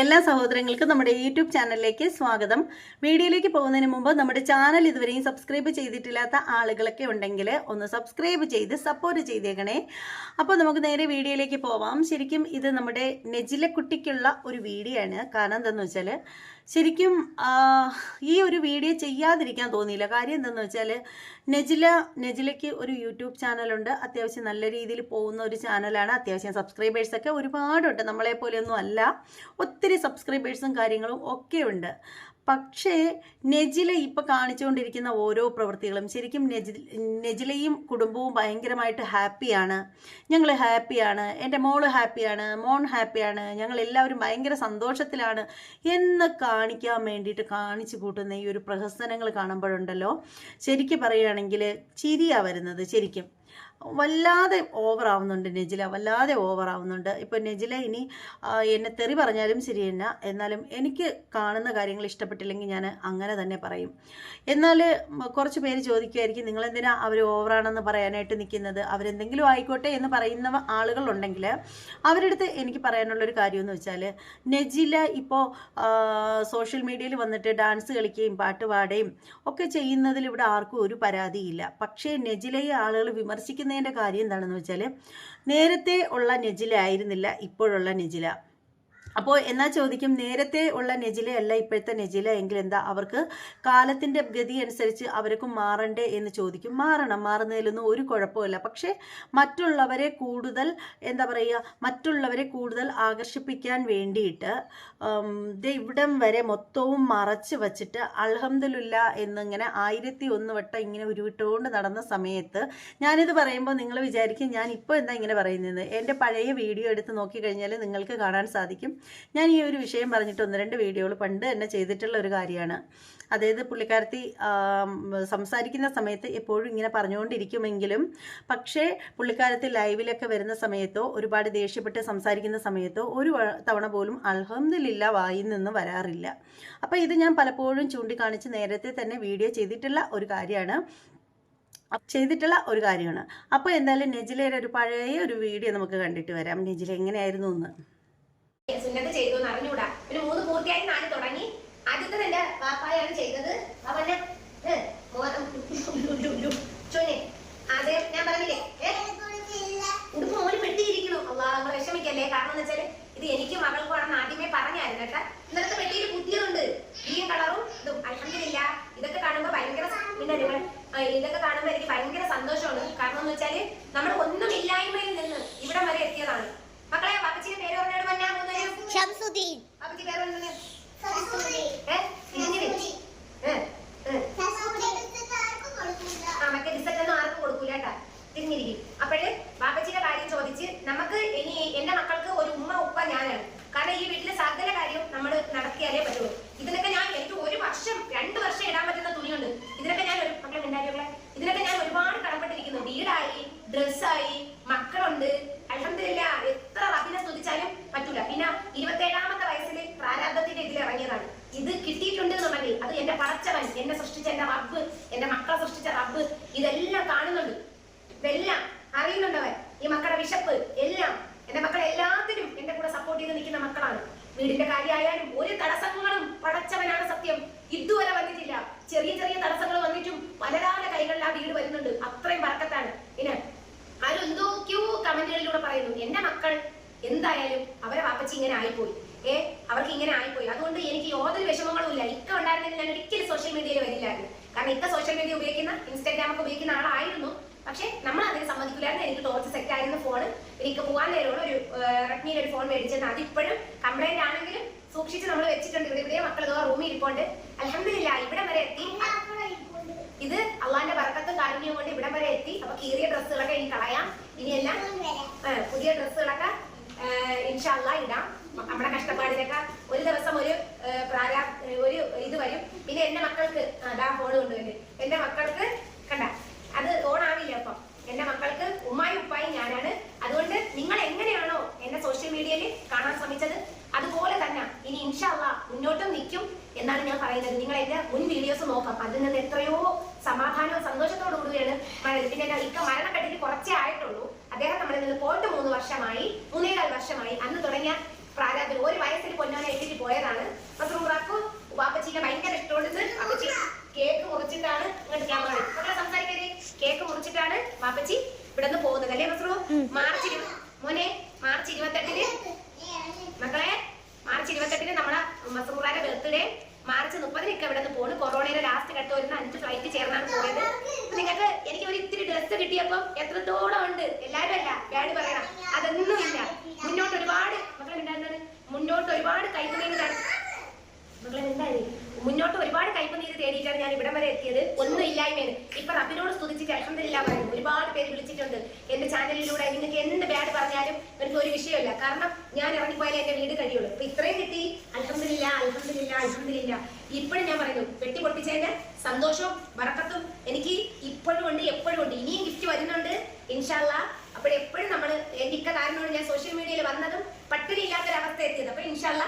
എല്ലാ സഹോദരങ്ങൾക്കും നമ്മുടെ യൂട്യൂബ് ചാനലിലേക്ക് സ്വാഗതം. വീഡിയോയിലേക്ക് പോകുന്നതിന് മുമ്പ് നമ്മുടെ ചാനൽ ഇതുവരെയും സബ്സ്ക്രൈബ് ചെയ്തിട്ടില്ലാത്ത ആളുകളൊക്കെ ഉണ്ടെങ്കിൽ ഒന്ന് സബ്സ്ക്രൈബ് ചെയ്ത് സപ്പോർട്ട് ചെയ്തേക്കണേ. അപ്പോൾ നമുക്ക് നേരെ വീഡിയോയിലേക്ക് പോവാം. ശരിക്കും ഇത് നമ്മുടെ നെജിലക്കുട്ടിക്കുള്ള ഒരു വീഡിയോ ആണ്. കാരണം എന്താണെന്ന് വെച്ചാൽ ശരിക്കും ഈ ഒരു വീഡിയോ ചെയ്യാതിരിക്കാൻ തോന്നിയില്ല. കാര്യം എന്താണെന്ന് വെച്ചാൽ നെജില നെജിലയ്ക്ക് ഒരു യൂട്യൂബ് ചാനലുണ്ട്. അത്യാവശ്യം നല്ല രീതിയിൽ പോകുന്ന ഒരു ചാനലാണ്. അത്യാവശ്യം സബ്സ്ക്രൈബേഴ്സൊക്കെ ഒരുപാടുണ്ട്. നമ്മളെ പോലെയൊന്നും അല്ല. ഒത്തിരി സബ്സ്ക്രൈബേഴ്സും കാര്യങ്ങളും ഒക്കെ ഉണ്ട്. പക്ഷേ നെജില ഇപ്പോൾ കാണിച്ചുകൊണ്ടിരിക്കുന്ന ഓരോ പ്രവൃത്തികളും ശരിക്കും നെജി നെജിലയും കുടുംബവും ഭയങ്കരമായിട്ട് ഹാപ്പിയാണ്. ഞങ്ങൾ ഹാപ്പിയാണ് എന്റെ മോൾ ഹാപ്പിയാണ് മോൺ ഹാപ്പിയാണ് ഞങ്ങൾ എല്ലാവരും ഭയങ്കര സന്തോഷത്തിലാണ് എന്ന് കാണിക്കാൻ വേണ്ടിയിട്ട് കാണിച്ചു കൂട്ടുന്ന ഈ ഒരു പ്രഹസനങ്ങൾ കാണുമ്പോഴുണ്ടല്ലോ. ശരിക്കും പറയുകയാണെങ്കിൽ ചിരിയാണ് വരുന്നത് ശരിക്കും. വല്ലാതെ ഓവറാവുന്നുണ്ട് നെജില വല്ലാതെ ഓവറാവുന്നുണ്ട് ഇപ്പോൾ ഇപ്പം നെജില ഇനി എന്നെ തെറി പറഞ്ഞാലും ശരി തന്നെ എന്നാലും എനിക്ക് കാണുന്ന കാര്യങ്ങൾ ഇഷ്ടപ്പെട്ടില്ലെങ്കിൽ ഞാൻ അങ്ങനെ തന്നെ പറയും. എന്നാൽ കുറച്ച് പേര് ചോദിക്കുമായിരിക്കും നിങ്ങളെന്തിനാ അവർ ഓവറാണെന്ന് പറയാനായിട്ട് നിൽക്കുന്നത് അവരെന്തെങ്കിലും ആയിക്കോട്ടെ എന്ന് പറയുന്ന ആളുകളുണ്ടെങ്കിൽ അവരുടെ അടുത്ത് എനിക്ക് പറയാനുള്ളൊരു കാര്യമെന്ന് വെച്ചാൽ നെജില ഇപ്പോൾ സോഷ്യൽ മീഡിയയിൽ വന്നിട്ട് ഡാൻസ് കളിക്കുകയും പാട്ട് പാടുകയും ഒക്കെ ചെയ്യുന്നതിൽ ഇവിടെ ആർക്കും ഒരു പരാതിയില്ല. പക്ഷേ നെജിലയെ ആളുകൾ വിമർശിക്കുന്നതിന്റെ കാര്യം എന്താണെന്ന് വെച്ചാൽ നേരത്തെ ഉള്ള നെജില ആയിരുന്നില്ല ഇപ്പോഴുള്ള നെജില അപ്പോൾ എന്നാ ചോദിക്കും? നേരത്തെ ഉള്ള നെജിലയല്ല ഇപ്പോഴത്തെ നെജില എങ്കിൽ എന്താ? അവർക്ക് കാലത്തിന്റെ ഗതി അനുസരിച്ച് അവർക്ക് മാറണ്ടേ എന്ന് ചോദിക്കും. മാറണം. മാറുന്നതിലൊന്നും ഒരു കുഴപ്പമില്ല പക്ഷേ മറ്റുള്ളവരെ കൂടുതൽ എന്താ പറയുക? മറ്റുള്ളവരെ കൂടുതൽ ആകർഷിപ്പിക്കാൻ വേണ്ടിയിട്ട് ഇവിടം വരെ മൊത്തവും മറച്ച് വച്ചിട്ട് അൽഹംദുലില്ല എന്നിങ്ങനെ ആയിരത്തി ഒന്ന് വട്ടം ഇങ്ങനെ ഉരുവിട്ടുകൊണ്ട് നടന്ന സമയത്ത് ഞാനിത് പറയുമ്പോൾ നിങ്ങൾ വിചാരിക്കും ഞാൻ ഇപ്പോൾ എന്താ ഇങ്ങനെ പറയുന്നത്? എന്റെ പഴയ വീഡിയോ എടുത്ത് നോക്കിക്കഴിഞ്ഞാൽ നിങ്ങൾക്ക് കാണാൻ സാധിക്കും. ഞാൻ ഈ ഒരു വിഷയം പറഞ്ഞിട്ട് ഒന്ന് രണ്ട് വീഡിയോകൾ പണ്ട് തന്നെ ചെയ്തിട്ടുള്ള ഒരു കാര്യമാണ്. അതായത് പുള്ളിക്കാരത്തി സംസാരിക്കുന്ന സമയത്ത് എപ്പോഴും ഇങ്ങനെ പറഞ്ഞുകൊണ്ടിരിക്കുമെങ്കിലും പക്ഷേ പുള്ളിക്കാരത്തി ലൈവിലൊക്കെ വരുന്ന സമയത്തോ ഒരുപാട് ദേഷ്യപ്പെട്ട് സംസാരിക്കുന്ന സമയത്തോ ഒരു തവണ പോലും അൽഹംദുലില്ല വായിൽ നിന്ന് വരാറില്ല. അപ്പോൾ ഇത് ഞാൻ പലപ്പോഴും ചൂണ്ടിക്കാണിച്ച് നേരത്തെ തന്നെ വീഡിയോ ചെയ്തിട്ടുള്ള ഒരു കാര്യമാണ്. ചെയ്തിട്ടുള്ള ഒരു കാര്യമാണ്. അപ്പോൾ എന്തായാലും നെജിലയുടെ ഒരു പഴയ ഒരു വീഡിയോ നമുക്ക് കണ്ടിട്ട് വരാം. നെജില എങ്ങനെയായിരുന്നു എന്ന്? സുന്നത്ത് ചെയ്തു എന്ന് അറിഞ്ഞൂടാ പിന്നെ മൂന്ന് പൂർത്തിയായി നാല് തുടങ്ങി. ആദ്യത്തെ എന്റെ പാപ്പായാണ് ചെയ്തത്. അവന് അതെ ഞാൻ പറഞ്ഞില്ലേ? ഉടുപ്പ് മോന് പെട്ടിയിരിക്കണു അള്ളാ വിഷമിക്കല്ലേ? കാരണം എന്ന് വെച്ചാൽ ഇത് എനിക്ക് മകൾക്കുവാണെന്ന് ആദ്യമേ പറഞ്ഞായിരുന്നു കേട്ടാ. ഇന്നലത്തെ പെട്ടിയിൽ പുതിയതുണ്ട് ഈ കളറും ഇതും. അലഹമില്ല ഇതൊക്കെ കാണുമ്പോ ഭയങ്കര പിന്നെ ഇതൊക്കെ കാണുമ്പോ എനിക്ക് ഭയങ്കര സന്തോഷമാണ്. കാരണം എന്ന് വെച്ചാൽ നമ്മൾ ഒന്നും ഇല്ലായ്മയിൽ നിന്ന് ഇവിടം വരെ എത്തിയതാണ് മക്കളെ പാപ്പച്ചിയുടെ പേര് പറഞ്ഞോട് പറഞ്ഞാൽ മൂന്നുപേരും ഷംസുദ്ദീൻ പാപ്പച്ചി പേര് പറഞ്ഞു ഷംസുദ്ദീൻ ഏ ഇങ്ങനെ ഏ ഏ ആ മറ്റേ ഡിസറ്റ് ഒന്നും ആർക്കും കൊടുക്കൂല കേട്ടാ തിരിഞ്ഞിരിക്കും അപ്പോഴ് ബാപ്പച്ചിയുടെ കാര്യം ചോദിച്ച് നമുക്ക് ഇനി എന്റെ മക്കൾക്ക് ഒരു ഉമ്മ ഉപ്പ ഞാനാണ് കാരണം ഈ വീട്ടിലെ സകല കാര്യവും നമ്മൾ നടത്തിയാലേ പറ്റുള്ളൂ ഇതിനൊക്കെ ഞാൻ എനിക്ക് ഒരു വർഷം രണ്ട് വർഷം ഇടാൻ പറ്റുന്ന തുണിയുണ്ട് ഇതിനൊക്കെ ഞാൻ ഒരു മക്കളെ ഉണ്ടായിരുകളെ ഇതിനൊക്കെ ഞാൻ ഒരുപാട് കടപ്പെട്ടിരിക്കുന്നു വീടായി ഡ്രസ്സായി മക്കളുണ്ട് അലഹമില്ല എത്ര റബ്ബിനെ സ്തുതിച്ചാലും പറ്റൂല പിന്നെ ഇരുപത്തേഴാമത്തെ വയസ്സിൽ പ്രാരാബ്ദത്തിന്റെ ഇതിൽ ഇറങ്ങിയതാണ് ഇത് കിട്ടിയിട്ടുണ്ട് എന്നുണ്ടെങ്കിൽ അത് എന്റെ പടച്ചവൻ എന്നെ സൃഷ്ടിച്ച എന്റെ റബ്ബ് എന്റെ മക്കളെ സൃഷ്ടിച്ച റബ്ബ് ഇതെല്ലാം കാണുന്നുണ്ട് ഇതെല്ലാം അറിയുന്നുണ്ടവൻ ഈ മക്കളുടെ വിശപ്പ് എല്ലാം എന്റെ മക്കളെ എല്ലാത്തിനും എന്റെ കൂടെ സപ്പോർട്ട് ചെയ്ത് നിൽക്കുന്ന മക്കളാണ് വീടിന്റെ കാര്യമായാലും ഒരു തടസ്സങ്ങളും പടച്ചവനാണ് സത്യം ഇതുവരെ വന്നിട്ടില്ല ചെറിയ ചെറിയ തടസ്സങ്ങൾ വന്നിട്ടും പലരാലെ കൈകളിൽ ആ വീട് വരുന്നുണ്ട് അത്രയും പറക്കത്താണ് പിന്നെ ആരും എന്തൊക്കെയോ കമന്റുകളിലൂടെ പറയുന്നു എന്റെ മക്കൾ എന്തായാലും അവരെ വാപ്പച്ചി ഇങ്ങനെ ആയിപ്പോയി. ഏ അവർക്ക് ഇങ്ങനെ ആയിപ്പോയി. അതുകൊണ്ട് എനിക്ക് യാതൊരു വിഷമങ്ങളും ഇല്ല. ഇക്ക ഉണ്ടായിരുന്നെങ്കിൽ ഞാൻ ഒരിക്കലും സോഷ്യൽ മീഡിയയിൽ വരില്ലായിരുന്നു. കാരണം ഇക്ക സോഷ്യൽ മീഡിയ ഉപയോഗിക്കുന്ന ഇൻസ്റ്റാഗ്രാം ഒക്കെ ഉപയോഗിക്കുന്ന ആളായിരുന്നു. പക്ഷെ നമ്മൾ അതിന് സമ്മതിക്കില്ലായിരുന്നു. എനിക്ക് ടോർച്ച് സെറ്റ് ആയിരുന്ന ഫോണ് എനിക്ക് പോകാൻ നേരമുള്ള ഒരു റെഡ്മിയുടെ ഒരു ഫോൺ മേടിച്ചത് അതിപ്പോഴും കംപ്ലൈന്റ് ആണെങ്കിലും സൂക്ഷിച്ച് നമ്മൾ വെച്ചിട്ടുണ്ട്. ഇവിടെ ഇവിടെ മക്കൾ ഇതോ റൂമിൽ ഇരിപ്പുണ്ട്. അലഹമില്ല ഇവിടെ വരെ എത്തി. ഇത് അള്ളാന്റെ വറക്കത്തും കാരുണ്യവും കൊണ്ട് ഇവിടം വരെ എത്തി. അപ്പൊ കീറിയ ഡ്രസ്സുകളൊക്കെ ഇനി കളയാം. ഇനിയെല്ലാം പുതിയ ഡ്രസ്സുകളൊക്കെ ഇൻഷാല്ല ഇടാം. നമ്മുടെ കഷ്ടപ്പാടിനൊക്കെ ഒരു ദിവസം ഒരു പ്രാരാ ഒരു ഇത് വരും. പിന്നെ എന്റെ മക്കൾക്ക് അതാ ഫോൺ കൊണ്ടുവരുന്നത് എന്റെ മക്കൾക്ക് കണ്ട അത് ഓണാവില്ല അപ്പം എന്റെ മക്കൾക്ക് ഉമ്മായി ഉപ്പായി ഞാനാണ്. അതുകൊണ്ട് നിങ്ങൾ എങ്ങനെയാണോ എന്നെ സോഷ്യൽ മീഡിയയിൽ കാണാൻ ശ്രമിച്ചത് അതുപോലെ തന്നെ ഇനി ഇൻഷാല്ല മുന്നോട്ടും നിൽക്കും എന്നാണ് ഞാൻ പറയുന്നത്. നിങ്ങൾ എന്റെ മുൻ വീഡിയോസ് നോക്കാം. അതിൽ നിന്ന് എത്രയോ സമാധാനവും സന്തോഷത്തോടു കൂടിയാണ് പിന്നെ ഇക്ക മരണക്കെട്ടിൽ വർഷമായി മൂന്നേകാൽ വർഷമായി. അന്ന് തുടങ്ങിയ പ്രാരാബ്ദം. ഒരു വയസ്സിൽ പൊന്നോനെ എഴുതിട്ട് പോയതാണ്. ബാപ്പച്ചിന്റെ ഭയങ്കര ഇഷ്ടമുണ്ട് കേക്ക് മുറിച്ചിട്ടാണ് സംസാരിക്കരുത്. കേക്ക് മുറിച്ചിട്ടാണ് വാപ്പച്ചി ഇവിടെ നിന്ന് പോകുന്നത്. അല്ലേ മസ്രു? മാർച്ച് മോനെ മാർച്ച് ഇരുപത്തെട്ടിൽ മക്കളെ മാർച്ച് ഇരുപത്തെട്ടിന് നമ്മളെ മസറൂറാന്റെ ബർത്ത്ഡേ. മാർച്ച് മുപ്പതിനൊക്കെ ഇവിടെ നിന്ന് പോകുന്നു കൊറോണയുടെ ലാസ്റ്റ് ഘട്ടം വരുന്ന അഞ്ച് ഫ്ലൈറ്റ് ചേർന്നാണ് പോയത്. നിങ്ങൾക്ക് എനിക്ക് ഒരു ഇത്തിരി ഡ്രസ്സ് കിട്ടിയപ്പോൾ എത്രത്തോളം ഉണ്ട്? എല്ലാവരും അല്ല. ഗാഡ് പറയണം. അതൊന്നും ഇല്ല. മുന്നോട്ട് ഒരുപാട് മക്കളെ ഉണ്ടായിരുന്നത് മുന്നോട്ട് ഒരുപാട് കൈപ്പുനീര് മക്കളെ എന്തായി? മുന്നോട്ട് ഒരുപാട് കൈപ്പുനീര് തേടിയിട്ടാണ് ഞാൻ ഇവിടം വരെ എത്തിയത്. ഒന്നും ഇല്ലായ്മയാണ്. ഇപ്പൊ റബ്ബിനോട് സ്തുതിച്ചിട്ട് അലഹമില്ല പറയുന്നു. ഒരുപാട് പേര് വിളിച്ചിട്ടുണ്ട്. എന്റെ ചാനലിലൂടെ നിങ്ങൾക്ക് എന്ത് ബാഡ് പറഞ്ഞാലും എനിക്ക് ഒരു വിഷയമില്ല. കാരണം ഞാൻ ഇറങ്ങിപ്പോയാലേ എന്റെ വീട് കഴിയുള്ളൂ. ഇപ്പൊ ഇത്രയും കിട്ടി. അലഹമില്ല അലഹമില്ല അലഹമില്ല ഇപ്പോഴും ഞാൻ പറയുന്നു വെട്ടി പൊട്ടിച്ചതിന്റെ സന്തോഷവും വറക്കത്തും എനിക്ക് ഇപ്പോഴും ഉണ്ട് എപ്പോഴും ഉണ്ട്. ഇനിയും ഗിഫ്റ്റ് വരുന്നുണ്ട്. ഇൻഷാല്ല അപ്പോഴെപ്പോഴും നമ്മൾ എനിക്ക് കാരണമാണ് ഞാൻ സോഷ്യൽ മീഡിയയിൽ വന്നതും പട്ടിണി ഇല്ലാത്തൊരവസ്ഥ എത്തിയത്. അപ്പോൾ ഇൻഷാല്ല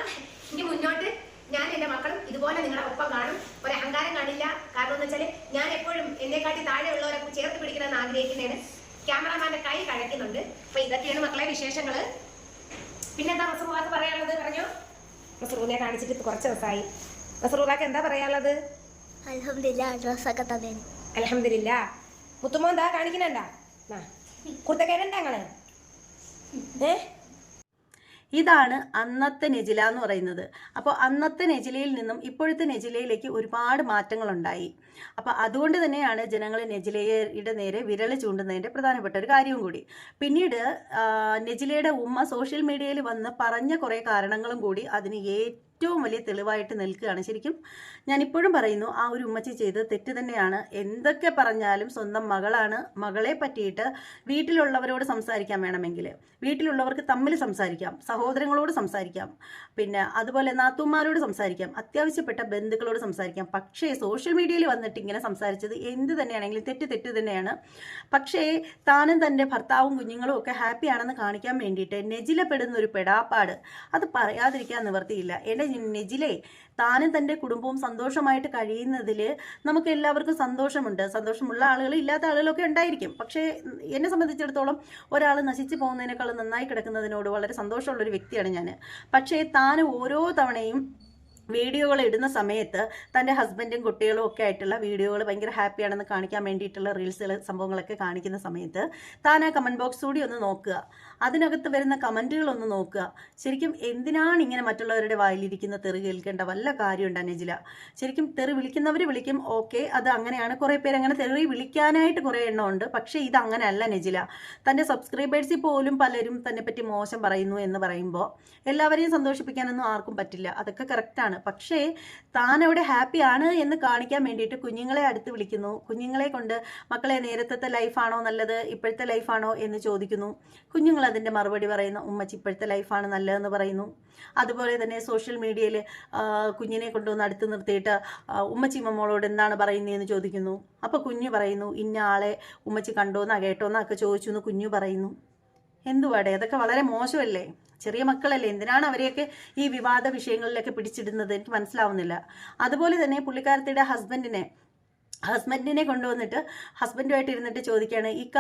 ഇനി മുന്നോട്ട് ഞാൻ എന്റെ മക്കളും ഇതുപോലെ നിങ്ങളുടെ ഒപ്പം കാണും. ഒരു അഹങ്കാരം കാണില്ല. കാരണം എന്ന് വെച്ചാൽ ഞാൻ എപ്പോഴും എന്നെക്കാട്ടി താഴെയുള്ളവരെ ചേർത്ത് പിടിക്കണമെന്ന് ആഗ്രഹിക്കുന്നതിന് ക്യാമറമാന്റെ കൈ കഴിക്കുന്നുണ്ട് അപ്പൊ ഇതൊക്കെയാണ് മക്കളെ വിശേഷങ്ങൾ പിന്നെന്താ മസറൂറാക്ക് പറയാനുള്ളത്? പറഞ്ഞു. മസറൂനെ കാണിച്ചിട്ട് കുറച്ച് ദിവസമായി. മസറൂറാക്ക് എന്താ പറയാനുള്ളത്? അലഹമില്ല ഡ്രസ്സൊക്കെ അലഹമില്ല മുത്തുമോ എന്താ കാണിക്കണണ്ട ഏ? ഇതാണ് അന്നത്തെ നെജില എന്ന് പറയുന്നത്. അപ്പോൾ അന്നത്തെ നെജിലയിൽ നിന്നും ഇപ്പോഴത്തെ നെജിലയിലേക്ക് ഒരുപാട് മാറ്റങ്ങളുണ്ടായി. അപ്പോൾ അതുകൊണ്ട് തന്നെയാണ് ജനങ്ങൾ നെജിലയുടെ നേരെ വിരൽ ചൂണ്ടുന്നതിന്റെ പ്രധാനപ്പെട്ട ഒരു കാര്യവും കൂടി. പിന്നീട് നെജിലയുടെ ഉമ്മ സോഷ്യൽ മീഡിയയിൽ വന്ന് പറഞ്ഞ കുറേ കാരണങ്ങളും കൂടി അതിന് ഏറ്റവും വലിയ തെളിവായിട്ട് നിൽക്കുകയാണ്. ശരിക്കും ഞാനിപ്പോഴും പറയുന്നു ആ ഒരു ഉമ്മച്ചി ചെയ്തത് തെറ്റ് തന്നെയാണ്. എന്തൊക്കെ പറഞ്ഞാലും സ്വന്തം മകളാണ്. മകളെ പറ്റിയിട്ട് വീട്ടിലുള്ളവരോട് സംസാരിക്കാൻ വേണമെങ്കിൽ വീട്ടിലുള്ളവർക്ക് തമ്മിൽ സംസാരിക്കാം സഹോദരങ്ങളോട് സംസാരിക്കാം പിന്നെ അതുപോലെ നാത്തൂമാരോട് സംസാരിക്കാം അത്യാവശ്യപ്പെട്ട ബന്ധുക്കളോട് സംസാരിക്കാം. പക്ഷേ സോഷ്യൽ മീഡിയയിൽ വന്നിട്ട് ഇങ്ങനെ സംസാരിച്ചത് എന്ത് തന്നെയാണെങ്കിലും തെറ്റ് തെറ്റ് തന്നെയാണ്. പക്ഷേ താനും തന്റെ ഭർത്താവും കുഞ്ഞുങ്ങളും ഒക്കെ ഹാപ്പിയാണെന്ന് കാണിക്കാൻ വേണ്ടിയിട്ട് നെജിലപ്പെടുന്ന ഒരു പെടാപ്പാട്. അത് പറയാതിരിക്കാൻ നിവർത്തിയില്ല. എന്റെ നെജിലെ താനും തന്റെ കുടുംബവും സന്തോഷമായിട്ട് കഴിയുന്നതിൽ നമുക്ക് എല്ലാവർക്കും സന്തോഷമുണ്ട്. സന്തോഷമുള്ള ആളുകൾ ഇല്ലാത്ത ആളുകളൊക്കെ ഉണ്ടായിരിക്കും. പക്ഷേ എന്നെ സംബന്ധിച്ചിടത്തോളം ഒരാൾ നശിച്ചു പോകുന്നതിനേക്കാൾ നന്നായി കിടക്കുന്നതിനോട് വളരെ സന്തോഷമുള്ളൊരു വ്യക്തിയാണ് ഞാൻ പക്ഷേ താൻ ഓരോ തവണയും വീഡിയോകൾ ഇടുന്ന സമയത്ത് തന്റെ ഹസ്ബൻഡും കുട്ടികളും ഒക്കെ ആയിട്ടുള്ള വീഡിയോകൾ ഭയങ്കര ഹാപ്പിയാണെന്ന് കാണിക്കാൻ വേണ്ടിയിട്ടുള്ള റീൽസുകൾ സംഭവങ്ങളൊക്കെ കാണിക്കുന്ന സമയത്ത് താൻ ആ കമന്റ് ബോക്സ് കൂടി ഒന്ന് നോക്കുക. അതിനകത്ത് വരുന്ന കമന്റുകളൊന്ന് നോക്കുക. ശരിക്കും എന്തിനാണ് ഇങ്ങനെ മറ്റുള്ളവരുടെ വായിലിരിക്കുന്ന തെറി കേൾക്കേണ്ട വല്ല കാര്യമുണ്ട് അനുജില? ശരിക്കും തെറി വിളിക്കുന്നവർ വിളിക്കും ഓക്കെ അത് അങ്ങനെയാണ്. കുറേ പേര് അങ്ങനെ തെറി വിളിക്കാനായിട്ട് കുറേ എണ്ണമുണ്ട് പക്ഷേ ഇത് അങ്ങനെയല്ല നെജില തന്റെ സബ്സ്ക്രൈബേഴ്സിൽ പോലും പലരും തന്നെ പറ്റി മോശം പറയുന്നു എന്ന് പറയുമ്പോൾ എല്ലാവരെയും സന്തോഷിപ്പിക്കാനൊന്നും ആർക്കും പറ്റില്ല. അതൊക്കെ കറക്റ്റാണ് പക്ഷേ താൻ അവിടെ ആണ് എന്ന് കാണിക്കാൻ വേണ്ടിയിട്ട് കുഞ്ഞുങ്ങളെ അടുത്ത് വിളിക്കുന്നു. കുഞ്ഞുങ്ങളെ കൊണ്ട് മക്കളെ നേരത്തെ ലൈഫാണോ നല്ലത്? ഇപ്പോഴത്തെ ലൈഫാണോ എന്ന് ചോദിക്കുന്നു. കുഞ്ഞുങ്ങൾ അതിന്റെ മറുപടി പറയുന്നു. ഉമ്മച്ചി ഇപ്പോഴത്തെ ലൈഫാണ് നല്ലതെന്ന് പറയുന്നു. അതുപോലെ തന്നെ സോഷ്യൽ മീഡിയയിൽ കുഞ്ഞിനെ കൊണ്ടുവന്ന് അടുത്ത് നിർത്തിയിട്ട് ഉമ്മച്ചി മമ്മോളോട് എന്താണ് പറയുന്നതെന്ന് ചോദിക്കുന്നു. അപ്പോൾ കുഞ്ഞു പറയുന്നു ഇന്ന ആളെ ഉമ്മച്ചി കണ്ടോന്നാ കേട്ടോന്നാ? ഒക്കെ ചോദിച്ചു എന്ന് കുഞ്ഞു പറയുന്നു. എന്തുവാടെ? അതൊക്കെ വളരെ മോശമല്ലേ? ചെറിയ മക്കളല്ലേ? എന്തിനാണ് അവരെയൊക്കെ ഈ വിവാദ വിഷയങ്ങളിലൊക്കെ പിടിച്ചിടുന്നത്? എനിക്ക് മനസ്സിലാവുന്നില്ല. അതുപോലെ തന്നെ പുള്ളിക്കാരത്തിയുടെ ഹസ്ബൻഡിനെ ഹസ്ബൻഡിനെ കൊണ്ടുവന്നിട്ട് ഹസ്ബൻഡുമായിട്ട് ഇരുന്നിട്ട് ചോദിക്കുകയാണ് ഇക്ക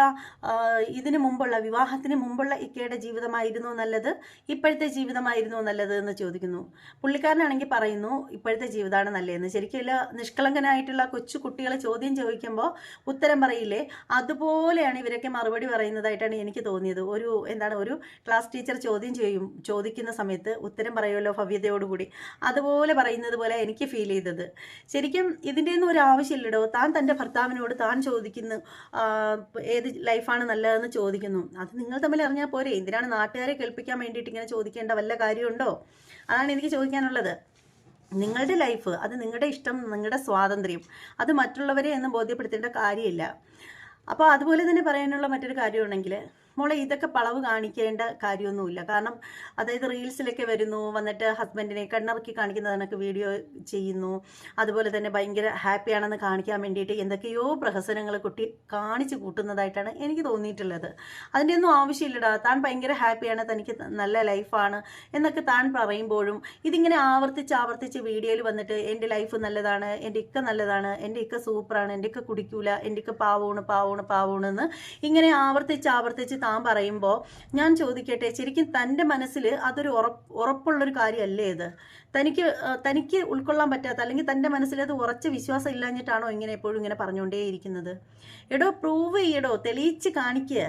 ഇതിന് മുമ്പുള്ള വിവാഹത്തിന് മുമ്പുള്ള ഇക്കയുടെ ജീവിതമായിരുന്നു നല്ലത്? ഇപ്പോഴത്തെ ജീവിതമായിരുന്നു നല്ലത്? എന്ന് ചോദിക്കുന്നു. പുള്ളിക്കാരനാണെങ്കിൽ പറയുന്നു ഇപ്പോഴത്തെ ജീവിതമാണ് നല്ലതെന്ന്. ശരിക്കും നിഷ്കളങ്കനായിട്ടുള്ള കൊച്ചു കുട്ടികളെ ചോദ്യം ചോദിക്കുമ്പോൾ ഉത്തരം പറയില്ലേ? അതുപോലെയാണ് ഇവരൊക്കെ മറുപടി പറയുന്നതായിട്ടാണ് എനിക്ക് തോന്നിയത്. ഒരു എന്താണ് ഒരു ക്ലാസ് ടീച്ചർ ചോദ്യം ചെയ്യും ചോദിക്കുന്ന സമയത്ത് ഉത്തരം പറയുമല്ലോ ഭവ്യതയോടുകൂടി. അതുപോലെ പറയുന്നത് പോലെ എനിക്ക് ഫീൽ ചെയ്തത്. ശരിക്കും ഇതിന്റെ ഒന്നും ഒരു ആവശ്യമില്ലടോ? താൻ തന്റെ ഭർത്താവിനോട് താൻ ചോദിക്കുന്നു ഏത് ലൈഫാണ് നല്ലതെന്ന് ചോദിക്കുന്നു. അത് നിങ്ങൾ തമ്മിൽ അറിഞ്ഞാൽ പോരെ. എന്തിനാണ് നാട്ടുകാരെ കേൾപ്പിക്കാൻ വേണ്ടിയിട്ട് ഇങ്ങനെ ചോദിക്കേണ്ട വല്ല കാര്യമുണ്ടോ? അതാണ് എനിക്ക് ചോദിക്കാനുള്ളത്. നിങ്ങളുടെ ലൈഫ് അത് നിങ്ങളുടെ ഇഷ്ടം നിങ്ങളുടെ സ്വാതന്ത്ര്യം അത് മറ്റുള്ളവരെ എന്ന് ബോധ്യപ്പെടുത്തേണ്ട കാര്യമില്ല. അപ്പോൾ അതുപോലെ തന്നെ പറയാനുള്ള മറ്റൊരു കാര്യമുണ്ടെങ്കിൽ മോളെ ഇതൊക്കെ പളവ് കാണിക്കേണ്ട കാര്യമൊന്നുമില്ല. കാരണം അതായത് റീൽസിലൊക്കെ വരുന്നു വന്നിട്ട് ഹസ്ബൻഡിനെ കണ്ണിറക്കി കാണിക്കുന്ന കണക്ക് വീഡിയോ ചെയ്യുന്നു. അതുപോലെ തന്നെ ഭയങ്കര ഹാപ്പിയാണെന്ന് കാണിക്കാൻ വേണ്ടിയിട്ട് എന്തൊക്കെയോ പ്രഹസനങ്ങൾ കുട്ടി കാണിച്ചു കൂട്ടുന്നതായിട്ടാണ് എനിക്ക് തോന്നിയിട്ടുള്ളത്. അതിന്റെ ഒന്നും ആവശ്യമില്ലടാ. താൻ ഭയങ്കര ഹാപ്പിയാണ് തനിക്ക് നല്ല ലൈഫാണ് എന്നൊക്കെ താൻ പറയുമ്പോഴും ഇതിങ്ങനെ ആവർത്തിച്ച് ആവർത്തിച്ച് വീഡിയോയിൽ വന്നിട്ട് എന്റെ ലൈഫ് നല്ലതാണ് എന്റെ ഇക്ക നല്ലതാണ് എന്റെ ഇക്ക സൂപ്പറാണ് എന്റെ ഇക്ക കുടിക്കൂല എന്റെ ഇക്ക പാവമാണ് പാവമാണ് എന്ന് ഇങ്ങനെ ആവർത്തിച്ച് ആവർത്തിച്ച് താൻ പറയുമ്പോൾ ഞാൻ ചോദിക്കട്ടെ ശരിക്കും തന്റെ മനസ്സിൽ അതൊരു ഉറപ്പ് ഉറപ്പുള്ളൊരു കാര്യമല്ലേ ഇത്? തനിക്ക് തനിക്ക് ഉൾക്കൊള്ളാൻ പറ്റാത്ത അല്ലെങ്കിൽ തന്റെ മനസ്സിലത് ഉറച്ച വിശ്വാസം ഇല്ലാഞ്ഞിട്ടാണോ ഇങ്ങനെ എപ്പോഴും ഇങ്ങനെ പറഞ്ഞുകൊണ്ടേയിരിക്കുന്നത്? എടോ പ്രൂവ് ചെയ്യടോ തെളിയിച്ച് കാണിക്കുക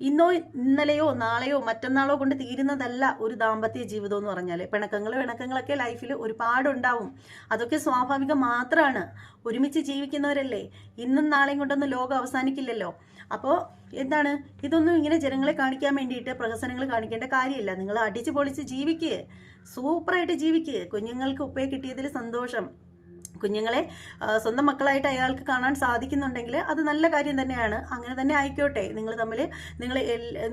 ഇന്നോ ഇന്നലെയോ നാളെയോ മറ്റന്നാളോ കൊണ്ട് തീരുന്നതല്ല ഒരു ദാമ്പത്യ ജീവിതം എന്ന് പറഞ്ഞാൽ. പിണക്കങ്ങൾ പിണക്കങ്ങളൊക്കെ ലൈഫിൽ ഒരുപാടുണ്ടാവും. അതൊക്കെ സ്വാഭാവികം മാത്രമാണ് ഒരുമിച്ച് ജീവിക്കുന്നവരല്ലേ? ഇന്നും നാളെയും കൊണ്ടൊന്നും ലോകം അവസാനിക്കില്ലല്ലോ. അപ്പോൾ എന്താണ്? ഇതൊന്നും ഇങ്ങനെ ജനങ്ങളെ കാണിക്കാൻ വേണ്ടിയിട്ട് പ്രഹസനങ്ങൾ കാണിക്കേണ്ട കാര്യമില്ല. നിങ്ങൾ അടിച്ചു പൊളിച്ച് ജീവിക്കുക സൂപ്പറായിട്ട് ജീവിക്കുക കുഞ്ഞുങ്ങൾക്ക് ഉപ്പയെ കിട്ടിയതിൽ സന്തോഷം. കുഞ്ഞുങ്ങളെ സ്വന്തം മക്കളായിട്ട് അയാൾക്ക് കാണാൻ സാധിക്കുന്നുണ്ടെങ്കിൽ അത് നല്ല കാര്യം തന്നെയാണ്. അങ്ങനെ തന്നെ ആയിക്കോട്ടെ. നിങ്ങൾ തമ്മിൽ നിങ്ങൾ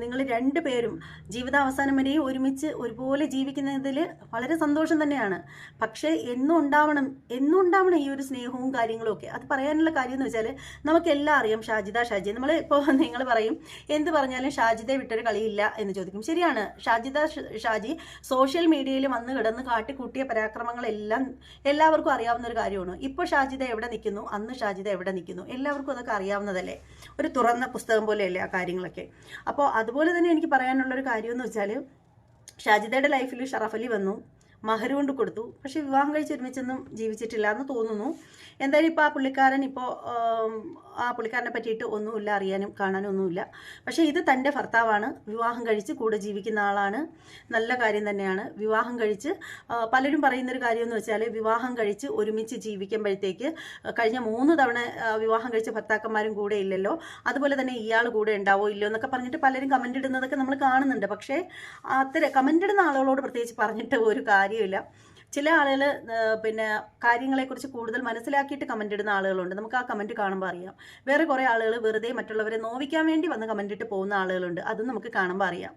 നിങ്ങൾ രണ്ട് പേരും ജീവിതാവസാനം വരെയും ഒരുമിച്ച് ഒരുപോലെ ജീവിക്കുന്നതിൽ വളരെ സന്തോഷം തന്നെയാണ്. പക്ഷേ എന്നും ഉണ്ടാവണം എന്നും ഉണ്ടാവണം ഈ ഒരു സ്നേഹവും കാര്യങ്ങളും ഒക്കെ. അത് പറയാനുള്ള കാര്യം എന്ന് വെച്ചാൽ നമുക്കെല്ലാം അറിയാം. ഷാജിദ ഷാജി. നമ്മൾ ഇപ്പോൾ നിങ്ങൾ പറയും എന്ത് പറഞ്ഞാലും ഷാജിദെ വിട്ടൊരു കളിയില്ല എന്ന് ചോദിക്കും. ശരിയാണ്. ഷാജിദ ഷാജി സോഷ്യൽ മീഡിയയിൽ വന്ന് കിടന്ന് കാട്ടിക്കൂട്ടിയ പരാക്രമങ്ങളെല്ലാം എല്ലാവർക്കും അറിയാവുന്ന ഒരു കാര്യമാണ്. ഇപ്പോൾ ഷാജിദ എവിടെ നിൽക്കുന്നു? അന്ന് ഷാജിദ എവിടെ നിൽക്കുന്നു? എല്ലാവർക്കും അതൊക്കെ അറിയാവുന്നതല്ലേ? ഒരു തുറന്ന പുസ്തകം പോലെയല്ലേ ആ കാര്യങ്ങളൊക്കെ. അപ്പോൾ അതുപോലെ തന്നെ എനിക്ക് പറയാനുള്ളൊരു കാര്യമെന്ന് വെച്ചാൽ ഷാജിദയുടെ ലൈഫിൽ ഷറഫ് അലി വന്നു. മഹർ കൊണ്ട് കൊടുത്തു. പക്ഷെ വിവാഹം കഴിച്ച് ഒരുമിച്ചൊന്നും ജീവിച്ചിട്ടില്ല എന്ന് തോന്നുന്നു. എന്തായാലും ഇപ്പോൾ ആ പുള്ളിക്കാരൻ ഇപ്പോൾ ആ പുള്ളിക്കാരനെ പറ്റിയിട്ട് ഒന്നുമില്ല അറിയാനും കാണാനും ഒന്നുമില്ല. പക്ഷേ ഇത് തന്റെ ഭർത്താവാണ്. വിവാഹം കഴിച്ച് കൂടെ ജീവിക്കുന്ന ആളാണ്. നല്ല കാര്യം തന്നെയാണ്. വിവാഹം കഴിച്ച് പലരും പറയുന്നൊരു കാര്യം എന്ന് വെച്ചാൽ വിവാഹം കഴിച്ച് ഒരുമിച്ച് ജീവിക്കുമ്പോഴത്തേക്ക് കഴിഞ്ഞ മൂന്ന് തവണ വിവാഹം കഴിച്ച ഭർത്താക്കന്മാരും കൂടെ ഇല്ലല്ലോ. അതുപോലെ തന്നെ ഇയാൾ കൂടെ ഉണ്ടാവോ ഇല്ലയോ എന്നൊക്കെ പറഞ്ഞിട്ട് പലരും കമന്റ് ഇടുന്നതൊക്കെ നമ്മൾ കാണുന്നുണ്ട്. പക്ഷേ അത്തരം കമന്റ് ഇടുന്ന ആളുകളോട് പ്രത്യേകിച്ച് പറഞ്ഞിട്ട് ഒരു കാര്യമില്ല. ചില ആളുകൾ പിന്നെ കാര്യങ്ങളെക്കുറിച്ച് കൂടുതൽ മനസ്സിലാക്കിയിട്ട് കമന്റ് ഇടുന്ന ആളുകളുണ്ട്. നമുക്ക് ആ കമന്റ് കാണുമ്പോൾ അറിയാം. വേറെ കുറേ ആളുകൾ വെറുതെ മറ്റുള്ളവരെ നോവിക്കാൻ വേണ്ടി വന്ന് കമന്റ് ഇട്ട് പോകുന്ന ആളുകളുണ്ട്. അതും നമുക്ക് കാണുമ്പോൾ അറിയാം.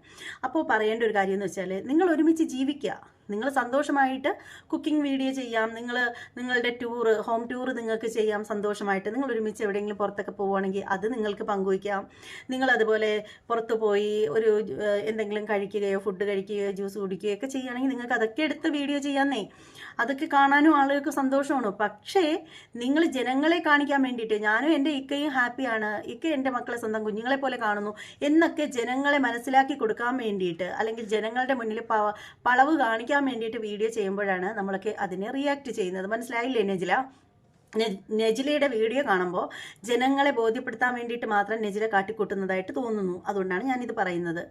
അപ്പോൾ പറയേണ്ട ഒരു കാര്യം എന്ന് വെച്ചാൽ നിങ്ങൾ ഒരുമിച്ച് ജീവിക്കുക നിങ്ങൾ സന്തോഷമായിട്ട് കുക്കിംഗ് വീഡിയോ ചെയ്യാം നിങ്ങൾ നിങ്ങളുടെ ടൂർ ഹോം ടൂർ നിങ്ങൾക്ക് ചെയ്യാം സന്തോഷമായിട്ട്. നിങ്ങൾ ഒരുമിച്ച് എവിടെയെങ്കിലും പുറത്തൊക്കെ പോവുകയാണെങ്കിൽ അത് നിങ്ങൾക്ക് പങ്കുവയ്ക്കാം. നിങ്ങൾ അതുപോലെ പുറത്ത് പോയി ഒരു എന്തെങ്കിലും കഴിക്കുകയോ ഫുഡ് കഴിക്കുകയോ ജ്യൂസ് കുടിക്കുകയോ ഒക്കെ ചെയ്യുകയാണെങ്കിൽ നിങ്ങൾക്ക് അതൊക്കെ എടുത്ത് വീഡിയോ ചെയ്യാന്നേ അതൊക്കെ കാണാനും ആളുകൾക്ക് സന്തോഷമാണ്. പക്ഷേ നിങ്ങൾ ജനങ്ങളെ കാണിക്കാൻ വേണ്ടിയിട്ട് ഞാനും എന്റെ ഇക്കയും ഹാപ്പിയാണ്. ഇക്ക എന്റെ മക്കളെ സ്വന്തം കുഞ്ഞുങ്ങളെ പോലെ കാണുന്നു എന്നൊക്കെ ജനങ്ങളെ മനസ്സിലാക്കി കൊടുക്കാൻ വേണ്ടിയിട്ട് അല്ലെങ്കിൽ ജനങ്ങളുടെ മുന്നിൽ പളവ് കാണിക്കാൻ വേണ്ടിയിട്ട് വീഡിയോ ചെയ്യുമ്പോഴാണ് നമ്മളൊക്കെ അതിനെ റിയാക്ട് ചെയ്യുന്നത്. മനസ്സിലായില്ലേ നെജില? നെജിലയുടെ വീഡിയോ കാണുമ്പോൾ ജനങ്ങളെ ബോധ്യപ്പെടുത്താൻ വേണ്ടിയിട്ട് മാത്രം നെജില കാട്ടിക്കൂട്ടുന്നതായിട്ട് തോന്നുന്നു. അതുകൊണ്ടാണ് ഞാനിത് പറയുന്നത്.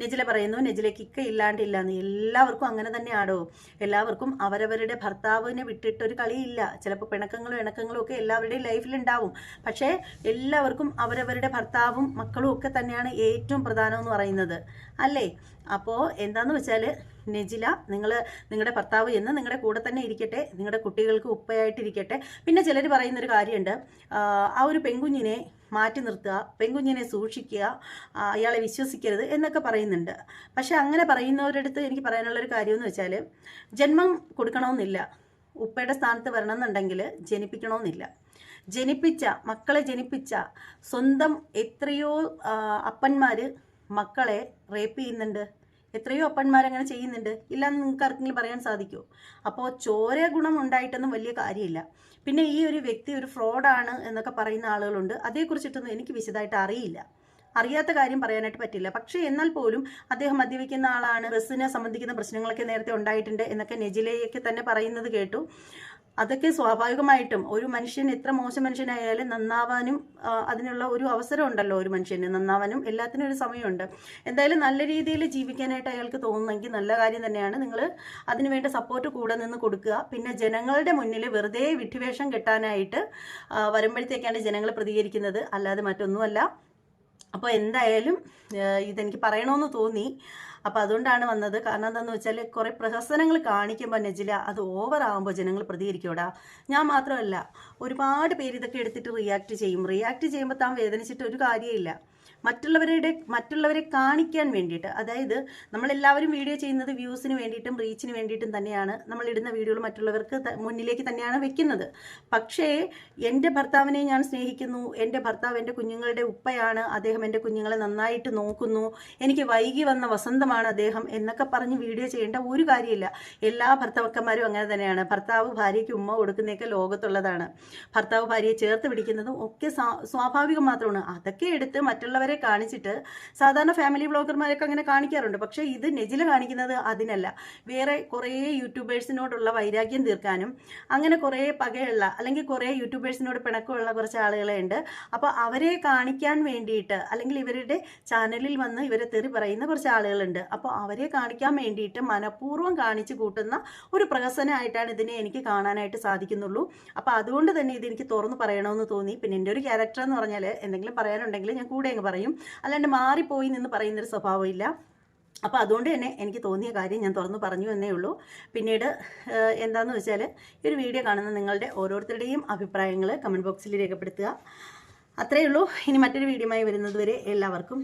നെജില പറയുന്നു നെജിലയ്ക്ക് ഇക്ക ഇല്ലാണ്ടില്ല എന്ന് എല്ലാവർക്കും അങ്ങനെ തന്നെയാണോ എല്ലാവർക്കും അവരവരുടെ ഭർത്താവിനെ വിട്ടിട്ടൊരു കളിയില്ല. ചിലപ്പോൾ പിണക്കങ്ങളും ഇണക്കങ്ങളും ഒക്കെ എല്ലാവരുടെയും ലൈഫിലുണ്ടാവും പക്ഷേ എല്ലാവർക്കും അവരവരുടെ ഭർത്താവും മക്കളും ഒക്കെ തന്നെയാണ് ഏറ്റവും പ്രധാനം എന്ന് പറയുന്നത്. അല്ലേ? അപ്പോൾ എന്താണെന്ന് വെച്ചാൽ നെജില നിങ്ങൾ നിങ്ങളുടെ ഭർത്താവ് എന്ന് നിങ്ങളുടെ കൂടെ തന്നെ ഇരിക്കട്ടെ. നിങ്ങളുടെ കുട്ടികൾക്ക് ഉപ്പയായിട്ടിരിക്കട്ടെ. പിന്നെ ചിലർ പറയുന്നൊരു കാര്യമുണ്ട് ആ, ഒരു പെൺകുഞ്ഞിനെ മാറ്റി നിർത്തുക പെൺകുഞ്ഞിനെ സൂക്ഷിക്കുക അയാളെ വിശ്വസിക്കരുത് എന്നൊക്കെ പറയുന്നുണ്ട്. പക്ഷെ അങ്ങനെ പറയുന്നവരടുത്ത് എനിക്ക് പറയാനുള്ളൊരു കാര്യമെന്ന് വെച്ചാൽ ജന്മം കൊടുക്കണമെന്നില്ല ഉപ്പയുടെ സ്ഥാനത്ത് വരണമെന്നുണ്ടെങ്കിൽ ജനിപ്പിക്കണമെന്നില്ല ജനിപ്പിച്ച മക്കളെ ജനിപ്പിച്ച സ്വന്തം എത്രയോ അപ്പന്മാർ മക്കളെ റേപ്പ് ചെയ്യുന്നുണ്ട്. എത്രയോ അപ്പന്മാരങ്ങനെ ചെയ്യുന്നുണ്ട്. ഇല്ലാന്ന് നിങ്ങൾക്ക് ആർക്കെങ്കിലും പറയാൻ സാധിക്കുമോ അപ്പോൾ ചോര ഗുണം ഉണ്ടായിട്ടൊന്നും വലിയ കാര്യമില്ല. പിന്നെ ഈ ഒരു വ്യക്തി ഒരു ഫ്രോഡാണ് എന്നൊക്കെ പറയുന്ന ആളുകളുണ്ട്. അതേക്കുറിച്ചിട്ടൊന്നും എനിക്ക് വിശദമായിട്ട് അറിയില്ല. അറിയാത്ത കാര്യം പറയാനായിട്ട് പറ്റില്ല. പക്ഷേ എന്നാൽ പോലും അദ്ദേഹം മദ്യപിക്കുന്ന ആളാണ് ബസ്സിനെ സംബന്ധിക്കുന്ന പ്രശ്നങ്ങളൊക്കെ നേരത്തെ ഉണ്ടായിട്ടുണ്ട് എന്നൊക്കെ നെജിലയൊക്കെ തന്നെ പറയുന്നത് കേട്ടു. അതൊക്കെ സ്വാഭാവികമായിട്ടും ഒരു മനുഷ്യൻ എത്ര മോശം മനുഷ്യനായാലും നന്നാവാനും അതിനുള്ള ഒരു അവസരം ഉണ്ടല്ലോ ഒരു മനുഷ്യന്. നന്നാവാനും എല്ലാത്തിനും ഒരു സമയമുണ്ട്. എന്തായാലും നല്ല രീതിയിൽ ജീവിക്കാനായിട്ട് അയാൾക്ക് തോന്നുന്നെങ്കിൽ നല്ല കാര്യം തന്നെയാണ്. നിങ്ങൾ അതിനുവേണ്ട സപ്പോർട്ട് കൂടെ നിന്ന് കൊടുക്കുക. പിന്നെ ജനങ്ങളുടെ മുന്നിൽ വെറുതെ വിട്ടുവേഷം കെട്ടാനായിട്ട് വരുമ്പോഴത്തേക്കാണ് ജനങ്ങൾ പ്രതികരിക്കുന്നത്. അല്ലാതെ മറ്റൊന്നുമല്ല. അപ്പോൾ എന്തായാലും ഇതെനിക്ക് പറയണമെന്ന് തോന്നി. അപ്പോൾ അതുകൊണ്ടാണ് വന്നത്. കാരണം എന്താണെന്ന് വെച്ചാൽ കുറേ പ്രഹസനങ്ങൾ കാണിക്കുമ്പോൾ നെജില അത് ഓവർ ആകുമ്പോൾ ജനങ്ങൾ പ്രതികരിക്കൂടാ ഞാൻ മാത്രമല്ല ഒരുപാട് പേര് ഇതൊക്കെ എടുത്തിട്ട് റിയാക്ട് ചെയ്യും. റിയാക്ട് ചെയ്യുമ്പോൾ താൻ വേദനിച്ചിട്ട് ഒരു കാര്യമില്ല മറ്റുള്ളവരുടെ മറ്റുള്ളവരെ കാണിക്കാൻ വേണ്ടിയിട്ട് അതായത് നമ്മളെല്ലാവരും വീഡിയോ ചെയ്യുന്നത് വ്യൂസിന് വേണ്ടിയിട്ടും റീച്ചിന് വേണ്ടിയിട്ടും തന്നെയാണ് നമ്മൾ ഇടുന്ന വീഡിയോകൾ മറ്റുള്ളവർക്ക് മുന്നിലേക്ക് തന്നെയാണ് വെക്കുന്നത്. പക്ഷേ എന്റെ ഭർത്താവിനെ ഞാൻ സ്നേഹിക്കുന്നു എന്റെ ഭർത്താവ് എന്റെ കുഞ്ഞുങ്ങളുടെ ഉപ്പയാണ് അദ്ദേഹം എന്റെ കുഞ്ഞുങ്ങളെ നന്നായിട്ട് നോക്കുന്നു എനിക്ക് വൈകി വന്ന വസന്തമാണ് അദ്ദേഹം എന്നൊക്കെ പറഞ്ഞ് വീഡിയോ ചെയ്യേണ്ട ഒരു കാര്യമില്ല. എല്ലാ ഭർത്താവക്കന്മാരും അങ്ങനെ തന്നെയാണ്. ഭർത്താവ് ഭാര്യയ്ക്ക് ഉമ്മ കൊടുക്കുന്നതൊക്കെ ലോകത്തുള്ളതാണ്. ഭർത്താവ് ഭാര്യയെ ചേർത്ത് പിടിക്കുന്നതും ഒക്കെ സ്വാഭാവികം മാത്രമാണ്. അതൊക്കെ എടുത്ത് മറ്റുള്ളവരെ മറ്റുള്ളവരെ കാണിച്ചിട്ട് സാധാരണ ഫാമിലി വ്ളോഗർമാരൊക്കെ അങ്ങനെ കാണിക്കാറുണ്ട്. പക്ഷേ ഇത് നെജില കാണിക്കുന്നത് അതിനല്ല. വേറെ കുറേ യൂട്യൂബേഴ്സിനോടുള്ള വൈരാഗ്യം തീർക്കാനും അങ്ങനെ കുറേ പകയുള്ള അല്ലെങ്കിൽ കുറേ യൂട്യൂബേഴ്സിനോട് പിണക്കമുള്ള കുറച്ച് ആളുകളെ ഉണ്ട്. അപ്പോൾ അവരെ കാണിക്കാൻ വേണ്ടിയിട്ട് അല്ലെങ്കിൽ ഇവരുടെ ചാനലിൽ വന്ന് ഇവരെ തെറി പറയുന്ന കുറച്ച് ആളുകളുണ്ട്. അപ്പോൾ അവരെ കാണിക്കാൻ വേണ്ടിയിട്ട് മനഃപൂർവം കാണിച്ചു കൂട്ടുന്ന ഒരു പ്രഹസനമായിട്ടാണ് ഇതിനെ എനിക്ക് കാണാനായിട്ട് സാധിക്കുന്നുള്ളൂ. അപ്പോൾ അതുകൊണ്ട് തന്നെ ഇതെനിക്ക് തുറന്ന് പറയണമെന്ന് തോന്നി. പിന്നെ എന്റെ ഒരു ക്യാരക്ടർ എന്ന് പറഞ്ഞാൽ എന്തെങ്കിലും പറയാനുണ്ടെങ്കിൽ ഞാൻ കൂടെ അങ്ങ് പറയും. അല്ലാണ്ട് മാറിപ്പോയി നിന്ന് പറയുന്നൊരു സ്വഭാവമില്ല. അപ്പോൾ അതുകൊണ്ട് തന്നെ എനിക്ക് തോന്നിയ കാര്യം ഞാൻ തുറന്നു പറഞ്ഞു എന്നേ ഉള്ളൂ. പിന്നീട് എന്താണെന്ന് വെച്ചാൽ ഈ ഒരു വീഡിയോ കാണുന്ന നിങ്ങളുടെ ഓരോരുത്തരുടെയും അഭിപ്രായങ്ങൾ കമന്റ് ബോക്സിൽ രേഖപ്പെടുത്തുക. അത്രയേ ഉള്ളൂ. ഇനി മറ്റൊരു വീഡിയോയുമായി വരുന്നത് വരെ എല്ലാവർക്കും